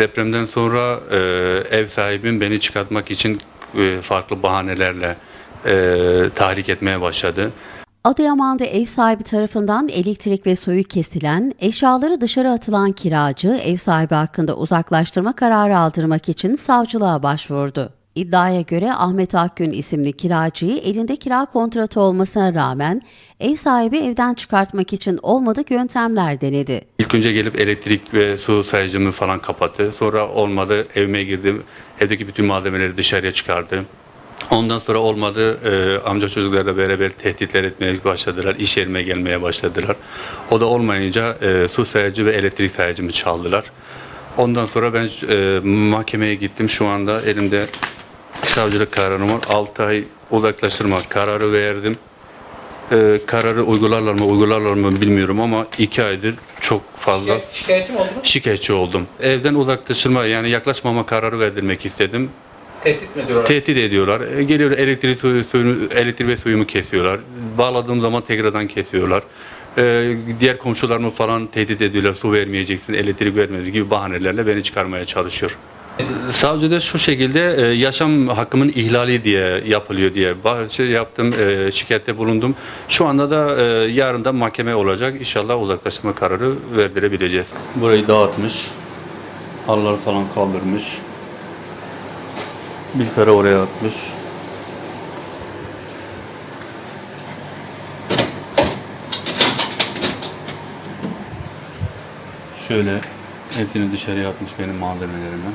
depremden sonra e, ev sahibim beni çıkartmak için e, farklı bahanelerle e, tahrik etmeye başladı. Adıyaman'da ev sahibi tarafından elektrik ve suyu kesilen, eşyaları dışarı atılan kiracı ev sahibi hakkında uzaklaştırma kararı aldırmak için savcılığa başvurdu. İddiaya göre Ahmet Akgün isimli kiracıyı elinde kira kontratı olmasına rağmen ev sahibi evden çıkartmak için olmadık yöntemler denedi. İlk önce gelip elektrik ve su sayıcımı falan kapattı. Sonra olmadı evime girdim. Evdeki bütün malzemeleri dışarıya çıkardı. Ondan sonra olmadı e, amca çocuklarla beraber tehditler etmeye başladılar. İş yerime gelmeye başladılar. O da olmayınca e, su sayıcı ve elektrik sayıcımı çaldılar. Ondan sonra ben e, mahkemeye gittim. Şu anda elimde savcılık kararım var. 6 ay uzaklaştırma kararı verdim. Ee, kararı uygularlar mı uygularlar mı bilmiyorum ama iki aydır çok fazla Şikayet- Şikayetçi mi oldunuz? şikayetçi oldum. Evden uzaklaştırma yani yaklaşmama kararı verdirmek istedim. Tehdit mi ediyorlar? Tehdit ediyorlar. E, Geliyor elektrik, suyu, suyunu, elektrik ve suyumu kesiyorlar. Bağladığım zaman tekrardan kesiyorlar. Ee, diğer komşularımı falan tehdit ediyorlar. Su vermeyeceksin, elektrik vermeyeceksin gibi bahanelerle beni çıkarmaya çalışıyor. Savcı da şu şekilde e, yaşam hakkımın ihlali diye yapılıyor diye şey yaptım, e, şikayette bulundum. Şu anda da e, yarın da mahkeme olacak. İnşallah uzaklaştırma kararı verdirebileceğiz. Burayı dağıtmış. Halıları falan kaldırmış. Bilgisayarı oraya atmış. Şöyle hepsini dışarıya atmış benim malzemelerimi.